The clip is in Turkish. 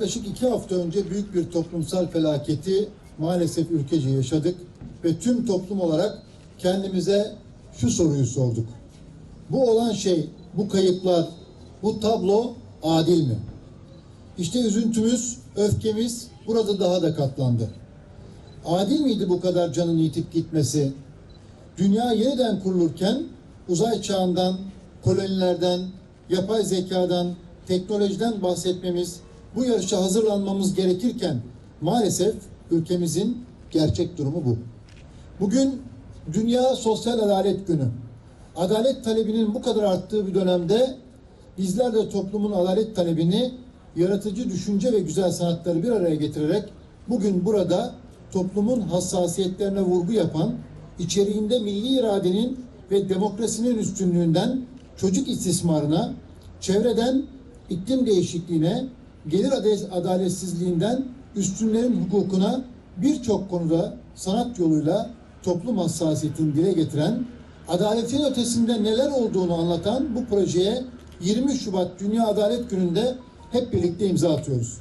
Yaklaşık iki hafta önce büyük bir toplumsal felaketi maalesef ülkece yaşadık ve tüm toplum olarak kendimize şu soruyu sorduk. Bu olan şey, bu kayıplar, bu tablo adil mi? İşte üzüntümüz, öfkemiz burada daha da katlandı. Adil miydi bu kadar canın yitip gitmesi? Dünya yeniden kurulurken uzay çağından, kolonilerden, yapay zekadan, teknolojiden bahsetmemiz, bu yarışa hazırlanmamız gerekirken maalesef ülkemizin gerçek durumu bu. Bugün Dünya Sosyal Adalet Günü. Adalet talebinin bu kadar arttığı bir dönemde bizler de toplumun adalet talebini yaratıcı düşünce ve güzel sanatları bir araya getirerek bugün burada toplumun hassasiyetlerine vurgu yapan, içeriğinde milli iradenin ve demokrasinin üstünlüğünden çocuk istismarına, çevreden iklim değişikliğine, gelir adaletsizliğinden üstünlerin hukukuna birçok konuda sanat yoluyla toplum hassasiyetini dile getiren, adaletin ötesinde neler olduğunu anlatan bu projeye 20 Şubat Dünya Adalet Günü'nde hep birlikte imza atıyoruz.